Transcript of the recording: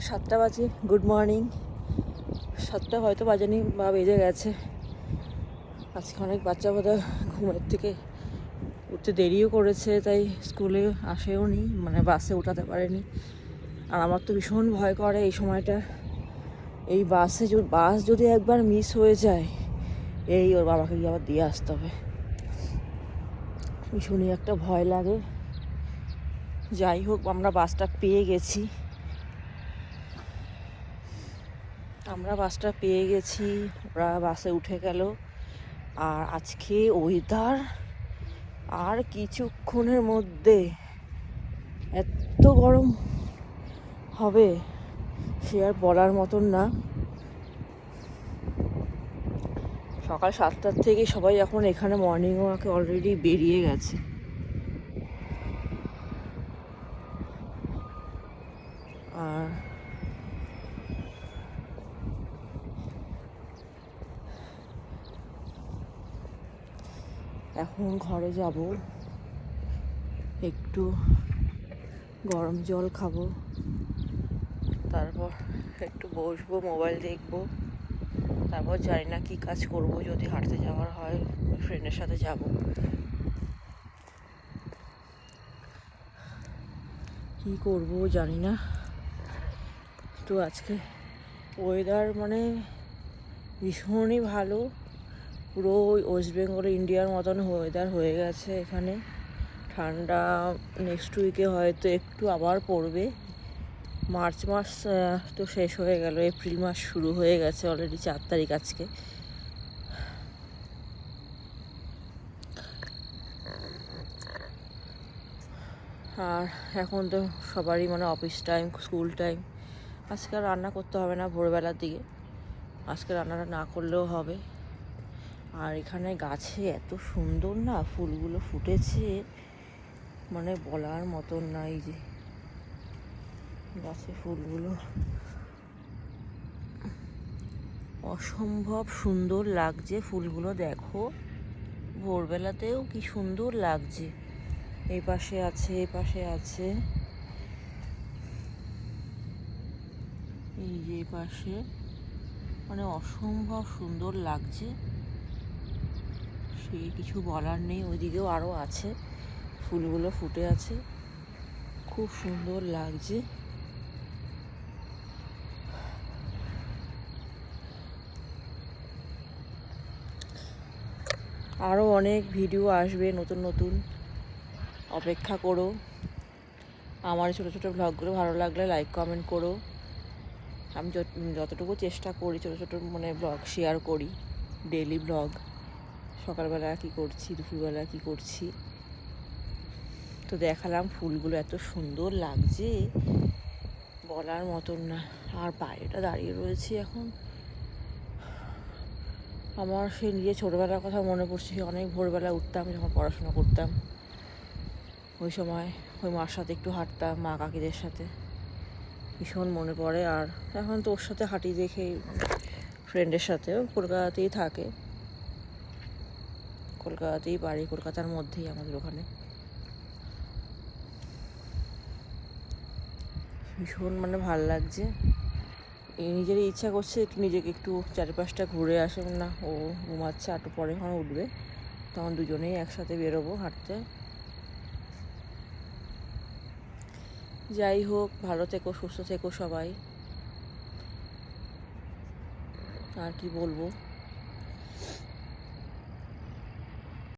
সকাল সাতটা বাজে গুড মর্নিং সাতটা হয়তো বাজেনি, বা বেজে গেছে। আজকে অনেক বাচ্চা বোধহয় ঘুমের থেকে উঠতে দেরিও করেছে, তাই স্কুলে আসেও নি মানে বাসে উঠাতে পারেনি। আর আমার তো ভীষণ ভয় করে এই সময়টা। এই বাসে বাস যদি একবার মিস হয়ে যায়, এই ওর বাবাকে গিয়ে আবার দিয়ে আসতে হবে। ভীষণই একটা ভয় লাগে। যাই হোক, আমরা বাসটা পেয়ে গেছি। আমরা বাসটা পেয়ে গেছি, ওরা বাসে উঠে গেল। আর আজকে ওয়েদার আর কিছুক্ষণের মধ্যে এত গরম হবে, সে আর বলার মতন না। সকাল সাতটার থেকে সবাই এখন এখানে মর্নিং ওয়াকে অলরেডি বেরিয়ে গেছে। আর এখন ঘরে যাব। একটু গরম জল খাব। তারপর একটু বসবো, মোবাইল দেখব। তারপর জানি না কী কাজ করব, যদি হাঁটতে যাওয়ার হয় ফ্রেন্ডের সাথে যাব। কী করব জানি না। তো আজকে ওয়েদার মানে ভীষণই ভালো। পুরো ওয়েস্ট বেঙ্গল, ইন্ডিয়ার মতন ওয়েদার হয়ে গেছে এখানে। ঠান্ডা নেক্সট উইকে হয়তো একটু আবার পড়বে। মার্চ মাস তো শেষ হয়ে গেল। এপ্রিল মাস শুরু হয়ে গেছে অলরেডি চার তারিখ আজকে। আর এখন তো সবারই মানে অফিস টাইম স্কুল টাইম আজকে রান্না করতে হবে না ভোরবেলার দিকে। আজকে রান্নাটা না করলেও হবে। আর এখানে গাছে এত সুন্দর না ফুলগুলো ফুটেছে মানে বলার মতন নাই যে গাছে ফুলগুলো। অসম্ভব সুন্দর লাগছে ফুলগুলো, দেখো। ভোরবেলাতেও কি সুন্দর লাগছে। এই পাশে আছে, এই পাশে আছে। এই যে পাশে মানে অসম্ভব সুন্দর লাগছে। সে কিছু বলার নেই, ওইদিকেও আরও আছে, ফুলগুলো ফুটে আছে। খুব সুন্দর লাগছে। আরও অনেক ভিডিও আসবে নতুন নতুন। অপেক্ষা করো। আমার ছোটো ছোটো ব্লগগুলো ভালো লাগলে লাইক কমেন্ট করো। আমি যত- যতটুকু চেষ্টা করি, ছোটো ছোটো মানে ব্লগ শেয়ার করি ডেলি ব্লগ সকালবেলা কী করছি, দুপুরবেলা কী করছি, তো দেখালাম ফুলগুলো এত সুন্দর লাগছে, বলার মতন না। আর বাইরেটা দাঁড়িয়ে রয়েছি এখন। আমার সে নিজে ছোটোবেলার কথা মনে পড়ছে অনেক ভোরবেলা উঠতাম, যখন পড়াশোনা করতাম। ওই সময় ওই মার সাথে একটু হাঁটতাম, মা কাকিদের সাথে। ভীষণ মনে পড়ে। আর এখন তো ওর সাথে হাঁটি দেখে ফ্রেন্ডের সাথেও কলকাতাতেই থাকে। কলকাতাতেই বাড়ি, কলকাতার মধ্যেই আমাদের ওখানে। ভীষণ মানে ভালো লাগছে। এই নিজেরই ইচ্ছা করছে একটু নিজেকে একটু চারিপাশটা ঘুরে আসে না, ও ঘুমাচ্ছে একটু পরে এখন উঠবে। তখন দুজনেই একসাথে বেরোবো হাঁটতে। যাই হোক, ভালো থেকো, সুস্থ থেকো সবাই। আর কি বলব?